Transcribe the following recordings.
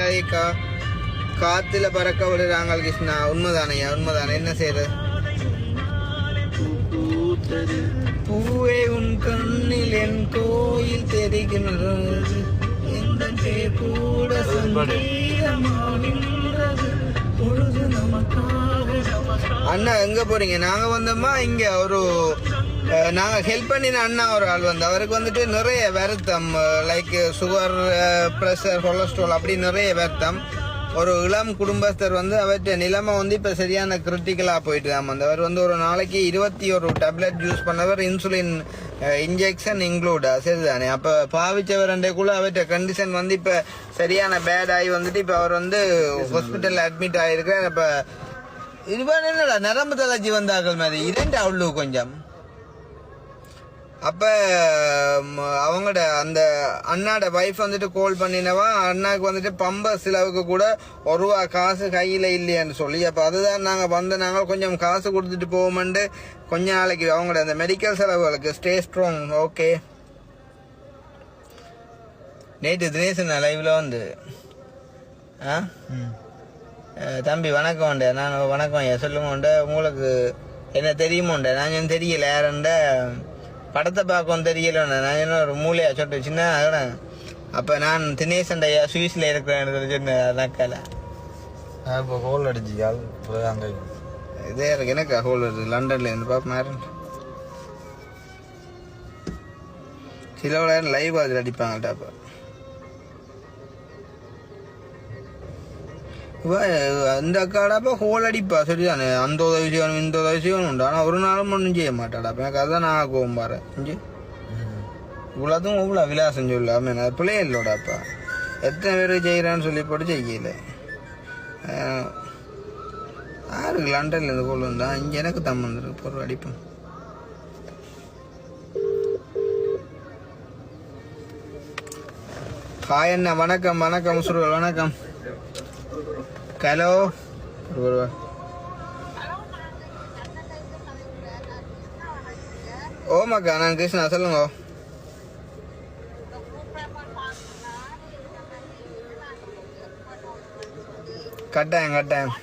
மரியாதை கா காத்துல பறக்க விடுறாங்க கிருஷ்ணா. உண்மைதானையா உண்மைதானே. என்ன செய்யறது பூவே உன் கண்ணில் என் கோயில் பேர் கூட அண்ணா எங்க போறீங்க? நாங்க வந்தோமா? இங்க ஒரு நாங்கள் ஹெல்ப் பண்ணின அண்ணா ஒரு ஆள் வந்து. அவருக்கு வந்துட்டு நிறைய வருத்தம். லைக் சுகர் ப்ரெஷர் கொலஸ்ட்ரால் அப்படி நிறைய வருத்தம். ஒரு இளம் குடும்பஸ்தர் வந்து அவர்கிட்ட நிலைமை வந்து இப்போ சரியான கிரிட்டிக்கலாக போயிட்டு தான் வந்து அவர் வந்து ஒரு நாளைக்கு இருபத்தி ஒரு டேப்லெட் யூஸ் பண்ணவர் இன்சுலின் இன்ஜெக்ஷன் இன்க்ளூடா சரிதானே? அப்போ பாவிச்சவர் கூட அவர்கிட்ட கண்டிஷன் வந்து இப்போ சரியான பேட் ஆகி வந்துட்டு இப்போ அவர் வந்து ஹாஸ்பிட்டலில் அட்மிட் ஆயிருக்கார் இப்போ இதுவான என்னடா நரம்பு தளர்ச்சி வந்தாக்கள் மாதிரி. இரண்டு அவ்வளோ கொஞ்சம். அப்ப அவங்களோட அந்த அண்ணாட வைஃப் வந்துட்டு கால் பண்ணினவா? அண்ணாக்கு வந்துட்டு பம்ப செலவுக்கு கூட ஒரு ரூபா காசு கையில இல்லையான்னு சொல்லி அப்ப அதுதான் நாங்க வந்து நாங்க கொஞ்சம் காசு கொடுத்துட்டு போவோம்ண்டு கொஞ்ச நாளைக்கு அவங்களோட அந்த மெடிக்கல் செலவுகளுக்கு ஸ்டே ஸ்ட்ராங் ஓகே நேற்று தினேசன் லைவ்ல வந்து ஆ? தம்பி வணக்கம் உண்டு நான் வணக்கம் ஐயா சொல்லுங்க உண்டு உங்களுக்கு என்ன தெரியுமோண்ட நான் சொன்னேன் தெரியல யாருண்ட? படத்தை பார்க்கவும் தெரியல. நான் என்ன ஒரு மூலையா சொட்டு சின்ன அதான் அப்போ நான் தினேசன் ஐயா சுவிஸில் இருக்கிறேன் சொன்னேன் நான் இப்போ கோல் அடிச்சிக்கால் அங்கே இதே இருக்கு. எனக்கு ஹோல் வருது லண்டன்ல இருந்து பாப்ப நேரம் சில விளையாடு லைவ் அதில் அடிப்பாங்கள்ட்ட அப்போ. அந்த அக்காடாப்பா ஹோல் அடிப்பா சரிதானே அந்த உதவி செய்யணும் இந்த உதவி செய்யணும் உண்டு ஆனால் ஒரு நாளும் ஒன்றும் செய்ய மாட்டாடாப்பா எனக்கு அதுதான் நான் கோவம் பாரு இஞ்சி இவ்வளோதும் இவ்வளோ விலாசம் சொல்லாம எனக்கு பிள்ளைய இல்லோடாப்பா எத்தனை பேர் செய்கிறான்னு சொல்லி போட்டு செய்யல யாருக்கு லண்டன்ல இருந்து கோல் வந்தா இங்கே எனக்கு தம் வந்துருக்கு பொருள் அடிப்பேன் ஹாய் அண்ணா வணக்கம் வணக்கம் சுருகள் வணக்கம் ஹலோ ஓமாக்கா நான் கிருஷ்ணா சொல்லுங்க கட்டாயம் கட்டாயம்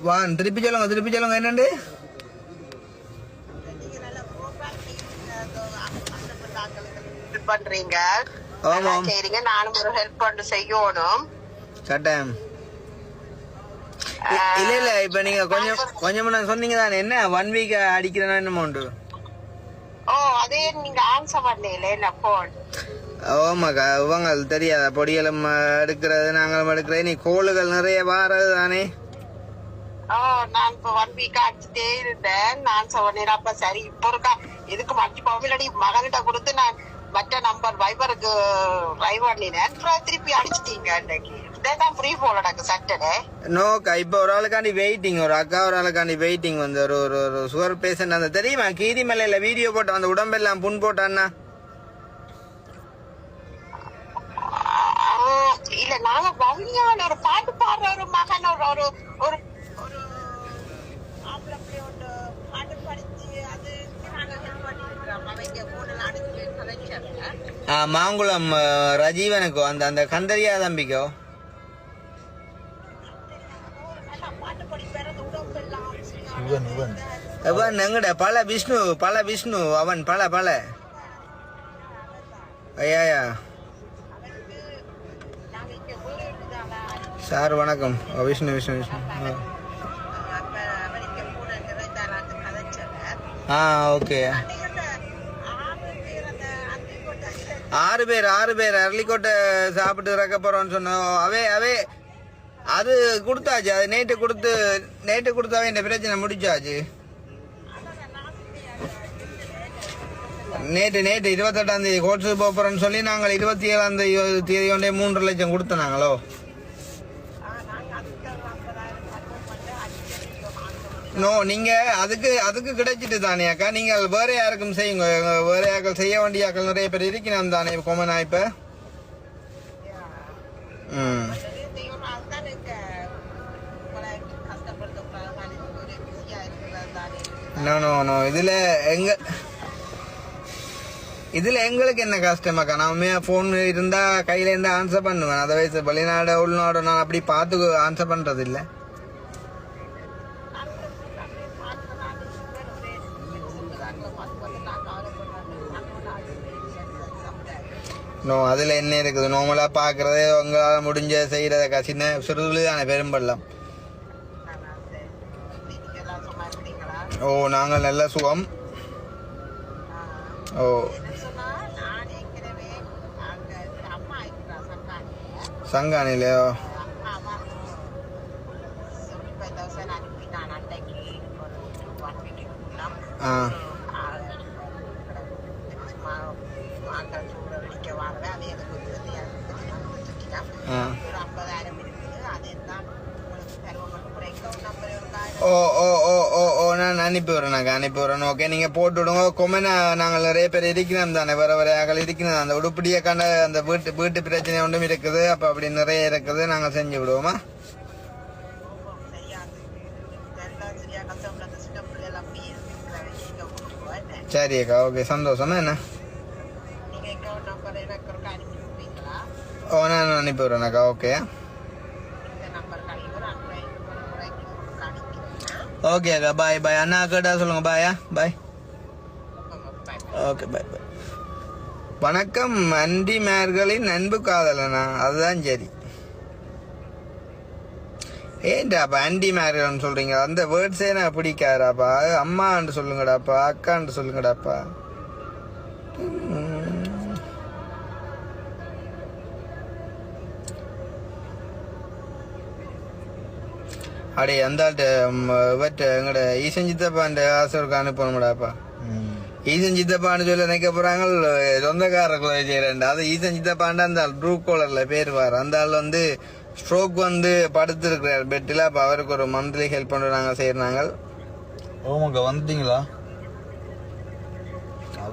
வா திருப்பி சொல்லுங்க திருப்பி சொல்லுங்க என்னண்டு இது பண்றீங்க ஆமாம் சரிங்க நானும் ஒரு ஹெல்ப் பண்ணி செய்யணும். கட்டாயம். இல்ல இல்ல இப்ப நீங்க கொஞ்சம் கொஞ்சம் முன்ன சொன்னீங்க தானே. என்ன ஒன் வீக் அடிக்கிறேன்னா என்ன அமௌண்ட் ஓ அதே நீங்க ஆன்சர் பண்ணல என்ன போன் ஆமாக்கா இவங்க தெரியாத பொடியலும் எடுக்கிறது நாங்களும் எடுக்கிறது நீ கோளுகள் நிறைய வாரது தானே. ஓ நான் இப்ப ஒன் வீக் அடிச்சுட்டே இருந்தேன். நான் சொன்னேன் அப்ப சரி இப்ப இருக்கா. இதுக்கு மஞ்சு பவிலடி மகன்கிட்ட கொடுத்து நான் மற்ற நம்பர் வைபருக்கு ட்ரைவ் பண்ணினேன் திருப்பி அடிச்சிட்டீங்க இதான் ஃப்ரீ போல எனக்கு சாட்டர்டே நோக்கா இப்போ ஒரு ஆளுக்காண்டி வெயிட்டிங் ஒரு அக்கா ஒரு ஆளுக்காண்டி வெயிட்டிங் வந்து ஒரு ஒரு ஒரு சுகர் பேஷண்ட் அந்த தெரியுமா? கீரிமலையில வீடியோ போட்ட அந்த உடம்பெல்லாம் புண் போட்டான்னா இல்ல நாங்க பவிஞான ஒரு பாட்டு பாடுற ஒரு மகன் ஒரு ஒரு பாட்டு படிச்சு அது நாங்க help பண்ணிருக்கிறோம். அவங்க மாங்குளம் ரஜீவனுக்கோ அந்த அந்த கந்தரியா தம்பிக்கோ? அவன் எங்கட? பல விஷ்ணு பல விஷ்ணு அவன் பல பல. ஐயா சார் வணக்கம். விஷ்ணு விஷ்ணு விஷ்ணு. ஆ ஓகே நீங்க அந்த ஆறு பேர் அந்த அத்தி கொட்டை ஆறு பேர் ஆறு பேர் அரளிக்கோட்டை சாப்பிட்டு இறக்க போறோம்னு சொன்னோம். அவே அவே அது கொடுத்தாச்சு. அது நேற்று கொடுத்து நேற்று கொடுத்தாவே இந்த பிரச்சனை முடிச்சாச்சு. நேற்று நேற்று இருபத்தெட்டாம் தேதி கோட்ஸுக்கு போகிறோம்னு சொல்லி நாங்கள் இருபத்தி ஏழாம் தேதி தேதி ஒன்றே மூன்று லட்சம் கொடுத்தோம் நோ நீங்க அதுக்கு அதுக்கு கிடைச்சிட்டு தானே அக்கா. நீங்கள் வேற யாருக்கும் செய்யுங்க. வேற யாக்கள் செய்ய வேண்டிய ஆக்கள் நிறைய பேர் இருக்கணும் தானே கொமனா இப்ப? ம். No no no. இதுல எங்க இதுல எங்களுக்கு என்ன கஷ்டமாக்கா நான் ஃபோன் இருந்தா கையில இருந்து ஆன்சர் பண்ணுவேன். அதை வயசு வெளிநாடு உள்நாடு நான் அப்படி பார்த்து ஆன்சர் பண்றது இல்லை நோ அதில் என்ன இருக்குது? நோமலாக பாக்குறதே உங்களால் முடிஞ்ச செய்கிறத சின்ன சிறுதுளி தானே பெரும்பள்ளம். ஓ நாங்கள் நல்ல சுகம். ஓ. என்ன ஆ நான் ஏற்கனவே அங்க இருக்கிற அம்மா இருக்கிறா சங்காணியில சங்கானிலையோ அம்மா செவன்டி ஃபைவ் தௌசண்ட் அனுப்பி நான் அன்னைக்கு ஒரு ஒன் வீக் ஆ சும்மா ஆட்கள் சூட வெடிக்க வாங்க அது எனக்கு வந்து எனக்கு ஆ ஒரு ஐம்பதாயிரம் இருக்குது அது தான் உங்களுக்கு தருவம் பிரேக் நம்பர் ஒரு ஓ ஓ ஓ ஓ ஓ நான் அனுப்பி விடுறேன் நான் அனுப்பி விடுறேன். ஓகே நீங்கள் போட்டு விடுங்க. கொமெனா நாங்கள் நிறைய பேர் இருக்கிறோம் தானே வர வர ஆக்கள் இருக்கிறோம் அந்த உடுப்படியை கண்ட அந்த வீட்டு வீட்டு பிரச்சனை ஒன்றும் இருக்குது. அப்போ அப்படி நிறைய இருக்குது. நாங்கள் செஞ்சு விடுவோமா? சரி அக்கா ஓகே சந்தோஷமா என்ன? ஓ நான் அனுப்பி விடுறேன் அக்கா ஓகே இந்த நம்பர் கழிவு அன்றைய ஒரு முறைக்கு காணிக்கிறேன் ஓகே அக்கா பாய் பாய் அண்ணா அக்கா சொல்லுங்க பாயா பாய் ஓகே பாய் பாய் வணக்கம் அண்டிமார்களின் அன்பு காதலனா? அதுதான் சரி. ஏன்டாப்பா அண்டிமேர்கள்னு சொல்கிறீங்க அந்த வேர்ட்ஸே நான் பிடிக்காதாப்பா அம்மான்னு சொல்லுங்கடாப்பா அக்கான்னு சொல்லுங்கடாப்பா. அடே அந்த இவற்ற எங்கட ஈசன் சித்தப்பாண்ட ஆசருக்கு அனுப்பணும்டாப்பா ஈசன் சித்தப்பான்னு சொல்லி நினைக்க போறாங்க சொந்தக்கார குலை செய்யறேன் அது ஈசன் சித்தப்பாண்ட அந்த ஆள் ப்ளூ கலர்ல பேர் வார் அந்த ஆள் வந்து ஸ்ட்ரோக் வந்து படுத்திருக்கிறார். பெட்டில் அப்போ அவருக்கு ஒரு மந்த்லி ஹெல்ப் பண்ண நாங்கள் செய்யறாங்க ஓமாக்கா வந்துட்டீங்களா?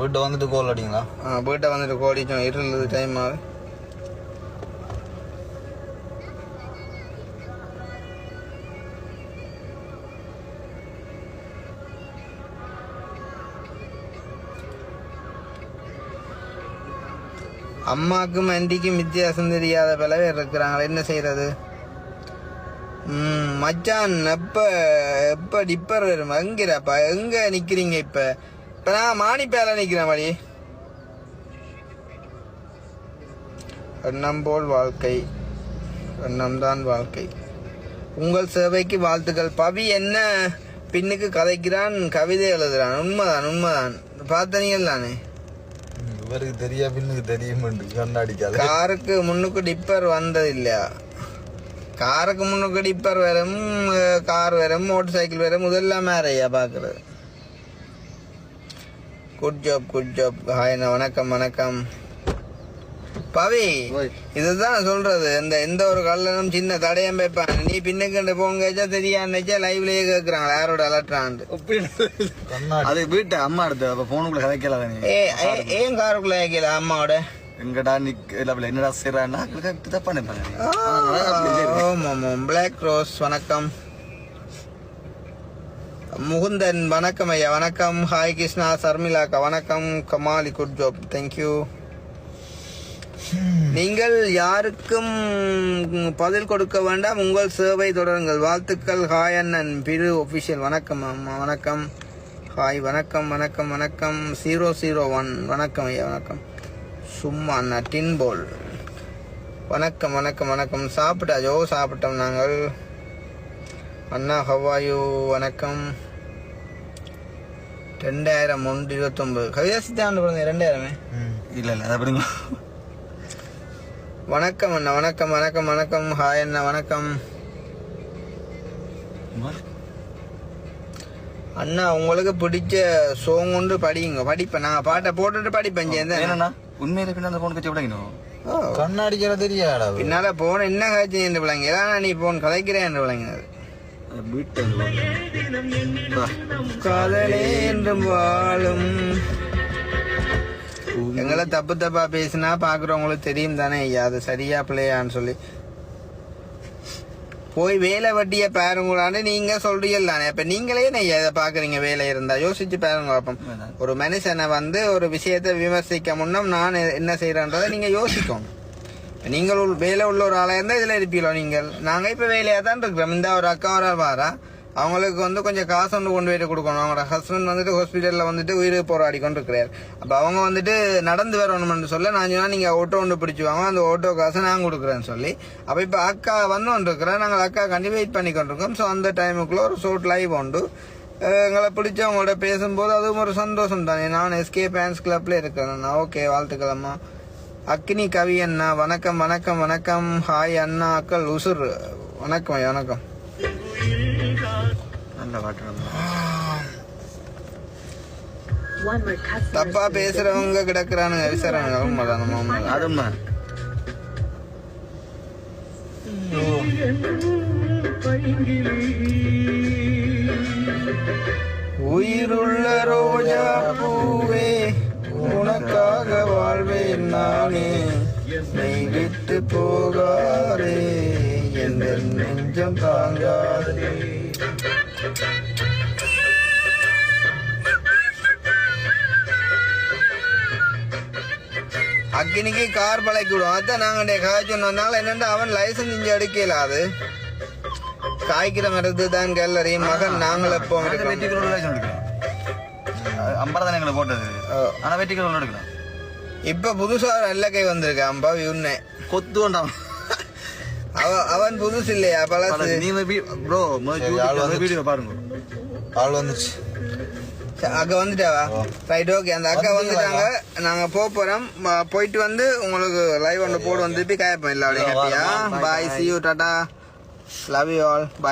வீட்டை வந்துட்டு கோல் அடிங்களா? வீட்டை வந்துட்டு கோடிச்சோம் இருந்தது டைம் ஆகுது. அம்மாக்கும் அண்டிக்கும் வித்தியாசம் தெரியாத பல பேர் இருக்கிறாங்களே. என்ன செய்யறது மச்சான் எப்ப எப்ப டிப்பர் வரும்? எங்கிறப்பா எங்க நிக்கிறீங்க இப்ப? இப்ப நான் மாணிப்பேல நிக்கிறேன் மாதிரி எண்ணம் போல் வாழ்க்கை. எண்ணம்தான் வாழ்க்கை. உங்கள் சேவைக்கு வாழ்த்துக்கள். பவி என்ன பின்னுக்கு கதைக்கிறான்? கவிதை எழுதுறான். உண்மைதான் உண்மைதான். பார்த்தனீங்கள் தானே இவருக்கு தெரியா பின்னுக்கு தெரியும் கண்ணாடிக்காது. காருக்கு முன்னுக்கு டிப்பர் வந்தது இல்லையா காருக்கு முன்னுக்கு டிப்பர் வரும் கார் வரும் மோட்டர் சைக்கிள் வரும் இதெல்லாம் மேரையா பார்க்குறது good job good job hi வணக்கம் வணக்கம். பவி ஓய். இதுதான் சொல்றது. இந்த எந்த ஒரு கல்லனும் சின்ன தடையம் வைப்பான் நீ பின்னுக்கு போங்கச்சா தெரியான்னுச்சா லைவ்லயே கேக்குறாங்க யாரோட கண்ணாடி. அது வீட்டு அம்மா எடுத்து அப்ப போனுக்குள்ள கதைக்கல ஏன் காருக்குள்ள கேட்கல அம்மாவோட? எங்கடா நிக் இல்ல என்னடா செய்யறான்னா தப்பா நினைப்பாங்க. நீ. ஆமாம் பிளாக் ரோஸ் வணக்கம். முகுந்தன் வணக்கம் ஐயா வணக்கம். ஹாய் கிருஷ்ணா சர்மிளாக்கா வணக்கம். கமாலி குட் ஜாப். தேங்க்யூ நீங்கள் யாருக்கும் பதில் கொடுக்க வேண்டாம். உங்கள் சேவை தொடருங்கள். வாழ்த்துக்கள். ஹாய் அண்ணன். பிரு ஒஃபிஷியல் வணக்கம் வணக்கம். ஹாய். வணக்கம் வணக்கம் வணக்கம். ஜீரோ ஜீரோ ஒன் வணக்கம் ஐயா வணக்கம். சும்மா அண்ணா டின் போல். வணக்கம் வணக்கம் வணக்கம். சாப்பிட்டாச்சோ? சாப்பிட்டோம் நாங்கள். அண்ணா ஹவாயு வணக்கம். ரெண்டாயிரம் ஒன்று இருபத்தொம்பது கவிதா சித்தாண்டு பிறந்த ரெண்டாயிரமே இல்லை இல்லை. அதை வணக்கம் அண்ணா வணக்கம் வணக்கம் வணக்கம். ஹாய் அண்ணா வணக்கம். அண்ணா உங்களுக்கு பிடிச்ச சோங் ஒன்று படிங்க படிப்பேன். நான் பாட்டை போட்டுட்டு படிப்பேன் என்னண்ணா உண்மையில பின்ன அந்த போன் கட்சி விடணும் கண்ணாடிக்கிற தெரியாடா பின்னால போன என்ன காட்சி என்று விளங்கி. ஏன்னா நீ போன் கதைக்கிறேன் என்று விளங்கினது. காதலே என்றும் வாழும். எங்களை தப்பு தப்பா பேசினா பாக்குறவங்களுக்கு தெரியும் தானே ஐயா. அது சரியா பிள்ளையான்னு சொல்லி. போய் வேலை வட்டியை பாருங்களான்னு நீங்க சொல்றீங்க தானே. இப்ப நீங்களே நீங்க இதை பாக்குறீங்க? வேலை இருந்தா யோசிச்சு பாருங்க அப்போ ஒரு மனுஷனை வந்து ஒரு விஷயத்தை விமர்சிக்க முன்னம் நான் என்ன செய்யறேன்றதை நீங்க யோசிக்கணும். நீங்கள் வேலை உள்ள ஒரு ஆளா இருந்தா இதுல இருப்பீங்களோ நீங்கள்? நாங்க இப்ப வேலையா தான் இருக்கிறோம். இந்த ஒரு அக்கா ஒரு ஆள் வாரா. அவங்களுக்கு வந்து கொஞ்சம் காசு ஒன்று கொண்டு போயிட்டு கொடுக்கணும். அவங்களோட ஹஸ்பண்ட் வந்துட்டு ஹாஸ்பிட்டலில் வந்துட்டு உயிர் போராடி கொண்டு இருக்கிறார் அப்போ அவங்க வந்துட்டு நடந்து வரணும்னு சொல்ல நான் சொன்னால் நீங்கள் ஓட்டோ ஒன்று பிடிச்சுவாங்க அந்த ஓட்டோ காசை நான் கொடுக்குறேன்னு சொல்லி. அப்போ இப்போ அக்கா வந்து கொண்டு நாங்கள் அக்கா கண்டி வெயிட் பண்ணி கொண்டிருக்கோம். ஸோ அந்த டைமுக்குள்ளே ஒரு ஷோட் லைவ் உண்டு. எங்களை பிடிச்சவங்களோட பேசும்போது அதுவும் ஒரு சந்தோஷம் தானே. நான் எஸ்கே ஃபேன்ஸ் கிளப்பில் இருக்கிறேன் ஓகே வாழ்த்துக்களம்மா அக்னி கவி அண்ணா வணக்கம் வணக்கம் வணக்கம். ஹாய் அண்ணா அக்கள் உசுர் வணக்கம் ஐயா, வணக்கம். நல்ல customer தப்பா பேசுறவங்க கிடக்குறானுங்க. விசாரணை உண்மைதான் நம்ம உண்மைதான் அது உண்மை உயிருள்ள ரோஜா பூவே உனக்காக வாழ்வேன் நானே. நீ விட்டு போகாதே. எந்த நெஞ்சம் தாங்காதே. அக்கினிக்கு கார் பழக்கி விடும் அதான் நாங்க காய்ச்சி வந்தால என்னண்டா அவன் லைசன்ஸ் இங்க எடுக்கல அது? காய்க்கிற மரத்து தான் கேலரி மகன் நாங்கள் எப்போ ஐம்பது தானே எங்களை போட்டது. ஆனா வெற்றி கிலோ எடுக்கலாம் இப்ப புதுசா ஒரு அல்லக்கை வந்திருக்கான் அம்பா இவனே கொத்து வேண்டாம் அவ அவன் புதுசு இல்லையா பழசு நீ ப்ரோ. வீடியோ பாருங்க. ஆள் வந்துச்சு அக்கா வந்துட்டாவா? ரைட் ஓகே அந்த அக்கா வந்துட்டாங்க. நாங்க போக போறோம். போயிட்டு வந்து உங்களுக்கு லைவ் ஒன்று போடு வந்து திருப்பி காயப்போம் இல்லை அப்படியே ஹாப்பியா bye see you ta ta love you all bye